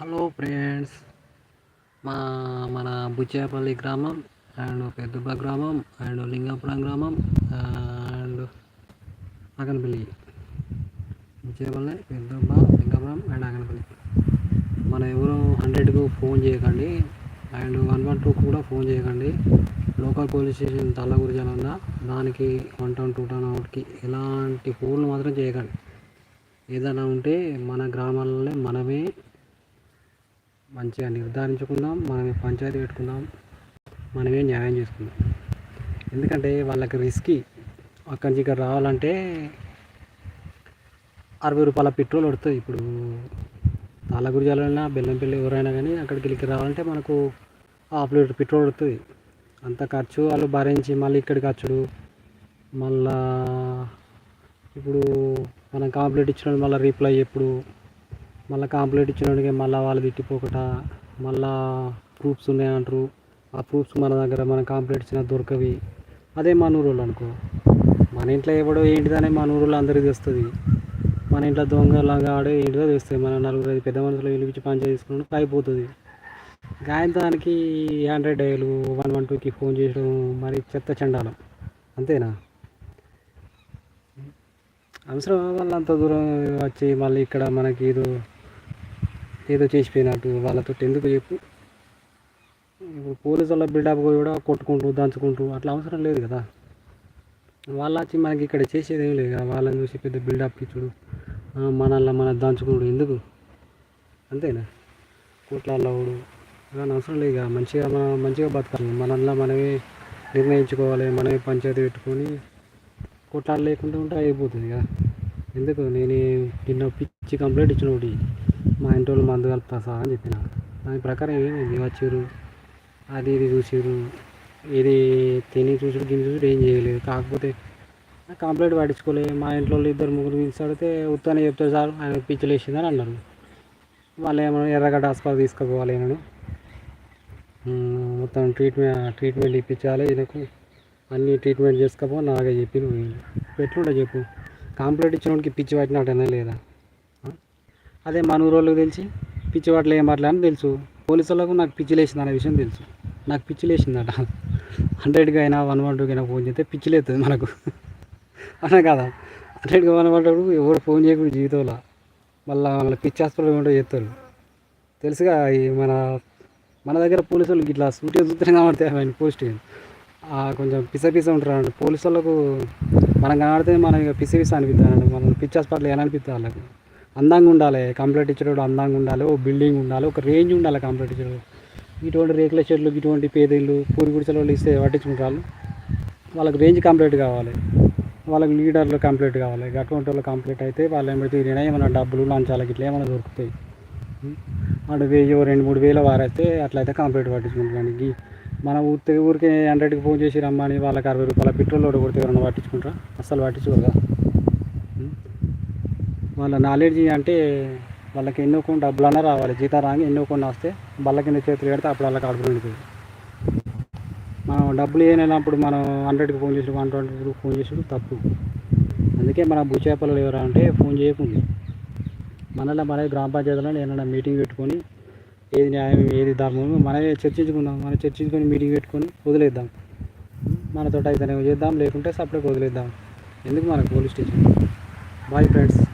Hello friends మా మన బుచ్చేపల్లి గ్రామం అండ్ పెద్దబ్బ గ్రామం అండ్ లింగాపురం గ్రామం అండ్ అగనపల్లి బుచ్చేపల్లి పెద్దబ్బ లింగాపురం అండ్ అగనపల్లి మన ఎవరు హండ్రెడ్కు ఫోన్ చేయకండి అండ్ వన్ వన్ టూకి కూడా ఫోన్ చేయకండి. లోకల్ పోలీస్ స్టేషన్ తల్లగురి ఉందా దానికి వన్ టౌన్ టూ టౌన్ అవుట్కి ఎలాంటి ఫోన్లు మాత్రం చేయకండి. ఏదైనా ఉంటే మన గ్రామాలనే మనమే మంచిగా నిర్ధారించుకుందాం మనమే పంచాయతీ పెట్టుకుందాం మనమే న్యాయం చేసుకుందాం. ఎందుకంటే వాళ్ళకి రిస్కీ అక్కడి నుంచి ఇక్కడ రావాలంటే అరవై రూపాయల పెట్రోల్ పడుతుంది ఇప్పుడు. తాళ్ళగురిజాలైనా బెల్లంపల్లి ఎవరైనా కానీ అక్కడికి వెళ్ళి రావాలంటే మనకు హాఫ్ లీటర్ పెట్రోల్ పడుతుంది. అంత ఖర్చు వాళ్ళు భరించి మళ్ళీ ఇక్కడికి వచ్చుడు. మళ్ళా ఇప్పుడు మనం కాంప్లీట్ ఇచ్చిన మళ్ళీ రీప్లై ఎప్పుడు? మళ్ళీ కాంప్లీట్ ఇచ్చినోడికి మళ్ళీ వాళ్ళు తిట్టిపోకట మళ్ళీ ప్రూఫ్స్ ఉన్నాయంటారు ఆ ప్రూఫ్స్ మన దగ్గర మనం కాంప్లీట్ ఇచ్చినా దొరకవి. అదే మన ఊరోళ్ళు అనుకో. మన ఇంట్లో ఎవడో ఏంటిదనే మన ఊరోళ్ళు అందరికీ తెస్తుంది మన ఇంట్లో దొంగలాగా ఆడే ఏంటిదో తెస్తుంది మన నలుగురు ఐదు పెద్ద మనుషులు పిలిపించి పని తీసుకుని అయిపోతుంది. గాయం దానికి హండ్రెడ్ డైలు వన్ వన్ టూకి ఫోన్ చేయడం మరి చెత్త చండాలం. అంతేనా? అవసరం వాళ్ళు అంత దూరం వచ్చి మళ్ళీ ఇక్కడ మనకి ఏదో ఏదో చేసిపోయినట్టు వాళ్ళతో ఎందుకు చెప్పు? ఇప్పుడు పోలీసు వాళ్ళ బిల్డప్ కూడా కొట్టుకుంటూ దంచుకుంటూ అట్లా అవసరం లేదు కదా. వాళ్ళ వచ్చి మనకి ఇక్కడ చేసేది ఏం లేదు కదా. వాళ్ళని చూసి పెద్ద బిల్డప్ ఇచ్చుడు. మనల్ని మన దంచుకుంటు ఎందుకు? అంతేనా? కోట్లలో కానీ అవసరం లేదు ఇక మంచిగా మనం మంచిగా బతకాలి. మనల్ని మనమే నిర్ణయించుకోవాలి. మనమే పంచాయతీ పెట్టుకొని కొట్లాట లేకుండా ఉంటే అయిపోతుంది కదా. ఎందుకు? నేను నిన్న పిచ్చి కంప్లైంట్ ఇచ్చిన ఒకటి. మా ఇంటి వాళ్ళు మందు కలుపుతా సార్ అని చెప్పిన. దాని ప్రకారం ఏమైంది? వచ్చారు అది ఇది చూసారు ఇది తిని చూసుడు గిని చూసుడు ఏం చేయలేదు. కాకపోతే కంప్లైంట్ పట్టించుకోలే. మా ఇంట్లో వాళ్ళు ఇద్దరు ముగ్గురు పిలిచి అడిగితే ఉత్తానే చెప్తారు సార్ ఆయన పిచ్చలు వేసిందని అన్నారు. వాళ్ళు ఏమన్నా ఎర్రగడ్డ హాస్పిటల్ తీసుకుపోవాలి నేను మొత్తం ట్రీట్మెంట్ ట్రీట్మెంట్ ఇప్పించాలి ఈయనకు అన్ని ట్రీట్మెంట్ చేసుకోపో నాగే చెప్పి నువ్వు ఎట్లుంటా చెప్పు. కాంప్లైంట్ ఇచ్చినోడికి పిచ్చి పట్టినట్టనే లేదా? అదే మన ఊరోళ్ళకి తెలిసి పిచ్చి పట్టలు ఏం పట్టలే అని తెలుసు. పోలీసు వాళ్ళకు నాకు పిచ్చి లేచింది అనే విషయం తెలుసు. నాకు పిచ్చి లేచిందట. హండ్రెడ్కి అయినా వన్ వన్ టూకి అయినా ఫోన్ చేస్తే పిచ్చి లేస్తుంది మనకు. అనే కదా? హండ్రెడ్కి వన్ వన్ టూ ఎవరు ఫోన్ చేయకూడదు జీవితంలో? మళ్ళీ మళ్ళీ పిచ్చి హాస్పిటల్ ఉంటే చేస్తారు. తెలుసుగా ఈ మన మన దగ్గర పోలీసు వాళ్ళకి ఇట్లా సూటిగా చూస్తేనే కాబట్టి ఆయన పోస్ట్ కొంచెం పిస పిస ఉంటారు పోలీసు వాళ్ళకు మనం కనబడితే మనం ఇక పిస పిస అనిపిస్తుంది మనం పిచ్చి హాస్పిటల్ ఎలా అనిపిస్తుంది వాళ్ళకి. అందంగా ఉండాలి. కంప్లైంట్ ఇచ్చేటప్పుడు అందంగా ఉండాలి. ఒక బిల్డింగ్ ఉండాలి. ఒక రేంజ్ ఉండాలి కంప్లీట్ ఇచ్చేటోడు. ఇటువంటి రేకుల చెట్లు ఇటువంటి పేదలు పూరి గుడిసెల వాళ్ళు ఇస్తే పట్టించుకుంటారు. వాళ్ళకి రేంజ్ కంప్లీట్ కావాలి. వాళ్ళకి లీడర్లు కంప్లీట్ కావాలి. అటువంటి వాళ్ళు కంప్లీట్ అయితే వాళ్ళు ఏమైతే ఏమైనా డబ్బులు లంచాలకి ఇట్లా ఏమైనా దొరుకుతాయి. అటు వెయ్యి రెండు మూడు వేలు వారైతే అట్లయితే కంప్లీట్ పట్టించుకుంటానికి మన ఊరికి ఊరికి హండ్రెడ్కి ఫోన్ చేసి రమ్మని వాళ్ళకి అరవై రూపాయల పెట్రోల్ లోడ్ కొడితే ఎవరైనా పట్టించుకుంటారా? అస్సలు పట్టించుకోరుగా. వాళ్ళ నాలెడ్జ్ అంటే వాళ్ళకి ఎన్నో కొన్ని డబ్బులన్నా రావాలి. జీతం రాగి ఎన్నో కొన్ని వస్తే బల్ల కింద చేతులు పెడితే అప్పుడు వాళ్ళకి అడుగు నిండుతుంది. మనం డబ్బులు ఏనప్పుడు మనం హండ్రెడ్కి ఫోన్ చేసి వన్ ట్వంటీ ఫోన్ చేసుడు తప్పు. అందుకే మన భూచేపలు ఎవరంటే ఫోన్ చేయకుండా మనలో మన గ్రామ పంచాయతీలో ఏమైనా మీటింగ్ పెట్టుకొని ఏది న్యాయం ఏది ధర్మం మనమే చర్చించుకుందాం. మనం చర్చించుకొని మీటింగ్ పెట్టుకొని వదిలేద్దాం. మనతో అయితేనే చేద్దాం లేకుంటే సపరేట్ వదిలేద్దాం. ఎందుకు మనకు పోలీస్ స్టేషన్? Bye friends.